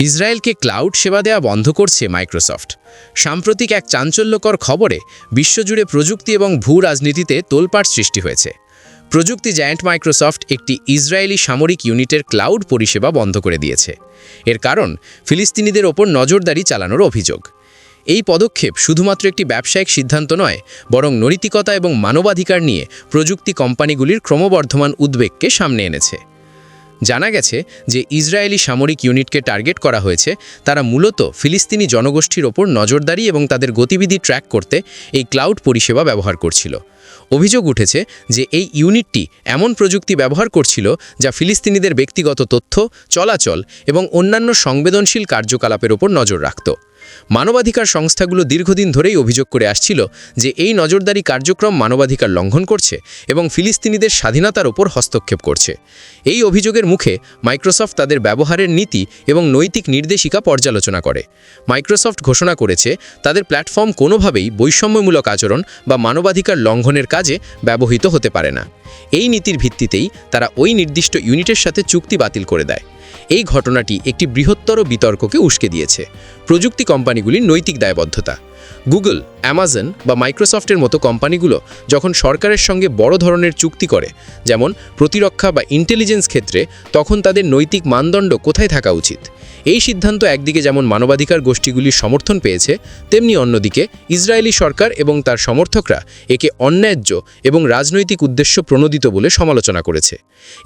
ইসরায়েলকে ক্লাউড সেবা দেওয়া বন্ধ করছে মাইক্রোসফট। সাম্প্রতিক এক চাঞ্চল্যকর খবরে বিশ্বজুড়ে প্রযুক্তি এবং ভূ রাজনীতিতে তোলপাড় সৃষ্টি হয়েছে। প্রযুক্তি জায়ান্ট মাইক্রোসফট একটি ইসরায়েলি সামরিক ইউনিটের ক্লাউড পরিষেবা বন্ধ করে দিয়েছে। এর কারণ, ফিলিস্তিনিদের ওপর নজরদারি চালানোর অভিযোগ। এই পদক্ষেপ শুধুমাত্র একটি ব্যবসায়িক সিদ্ধান্ত নয়, বরং নৈতিকতা এবং মানবাধিকার নিয়ে প্রযুক্তি কোম্পানিগুলির ক্রমবর্ধমান উদ্বেগকে সামনে এনেছে। জানা গেছে যে ইসরায়েলি সামরিক ইউনিটকে টার্গেট করা হয়েছে, তারা মূলত ফিলিস্তিনি জনগোষ্ঠীর ওপর নজরদারি এবং তাদের গতিবিধি ট্র্যাক করতে এই ক্লাউড পরিষেবা ব্যবহার করছিল। অভিযোগ উঠেছে যে এই ইউনিটটি এমন প্রযুক্তি ব্যবহার করছিল যা ফিলিস্তিনিদের ব্যক্তিগত তথ্য, চলাচল এবং অন্যান্য সংবেদনশীল কার্যকলাপের ওপর নজর রাখত। মানবাধিকার সংস্থাগুলো দীর্ঘদিন ধরেই অভিযোগ করে আসছিল যে এই নজরদারি কার্যক্রম মানবাধিকার লঙ্ঘন করছে এবং ফিলিস্তিনিদের স্বাধীনতার ওপর হস্তক্ষেপ করছে। এই অভিযোগের মুখে মাইক্রোসফট তাদের ব্যবহারের নীতি এবং নৈতিক নির্দেশিকা পর্যালোচনা করে। মাইক্রোসফট ঘোষণা করেছে, তাদের প্ল্যাটফর্ম কোনোভাবেই বৈষম্যমূলক আচরণ বা মানবাধিকার লঙ্ঘনের কাজে ব্যবহৃত হতে পারে না। এই নীতির ভিত্তিতেই তারা ওই নির্দিষ্ট ইউনিটের সাথে চুক্তি বাতিল করে দেয়। এই ঘটনাটি একটি বৃহত্তর বিতর্ককে উস্কে দিয়েছে। প্রযুক্তি কোম্পানিগুলির নৈতিক দায়বদ্ধতা। গুগল, অ্যামাজন বা মাইক্রোসফটের মতো কোম্পানিগুলো যখন সরকারের সঙ্গে বড় ধরনের চুক্তি করে, যেমন প্রতিরক্ষা বা ইন্টেলিজেন্স ক্ষেত্রে, তখন তাদের নৈতিক মানদণ্ড কোথায় থাকা উচিত? এই সিদ্ধান্ত একদিকে যেমন মানবাধিকার গোষ্ঠীগুলির সমর্থন পেয়েছে, তেমনি অন্যদিকে ইসরায়েলি সরকার এবং তার সমর্থকরা একে অন্যায্য এবং রাজনৈতিক উদ্দেশ্য প্রণোদিত বলে সমালোচনা করেছে।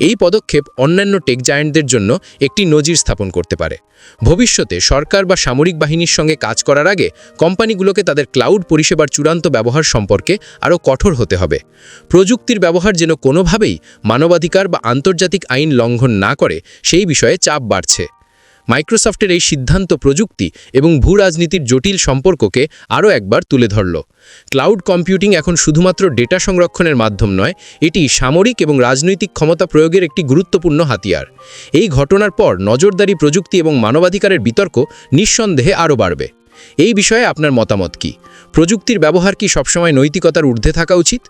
এই পদক্ষেপ অন্যান্য টেক জায়ান্টদের জন্য একটি নজির স্থাপন করতে পারে। ভবিষ্যতে সরকার বা সামরিক বাহিনীর সঙ্গে কাজ করার আগে কোম্পানিগুলোকে তাদের ক্লাউড পরিষেবার চূড়ান্ত ব্যবহার সম্পর্কে আরও কঠোর হতে হবে। প্রযুক্তির ব্যবহার যেন কোনোভাবেই মানবাধিকার বা আন্তর্জাতিক আইন লঙ্ঘন না করে, সেই বিষয়ে চাপ বাড়ছে। মাইক্রোসফটের এই সিদ্ধান্ত প্রযুক্তি এবং ভূ রাজনীতির জটিল সম্পর্ককে আরও একবার তুলে ধরল। ক্লাউড কম্পিউটিং এখন শুধুমাত্র ডেটা সংরক্ষণের মাধ্যম নয়, এটি সামরিক এবং রাজনৈতিক ক্ষমতা প্রয়োগের একটি গুরুত্বপূর্ণ হাতিয়ার। এই ঘটনার পর নজরদারি প্রযুক্তি এবং মানবাধিকারের বিতর্ক নিঃসন্দেহে আরও বাড়বে। এই বিষয়ে আপনার মতামত কি? প্রযুক্তির ব্যবহার কি সবসময় নৈতিকতার ঊর্ধ্বে থাকা উচিত?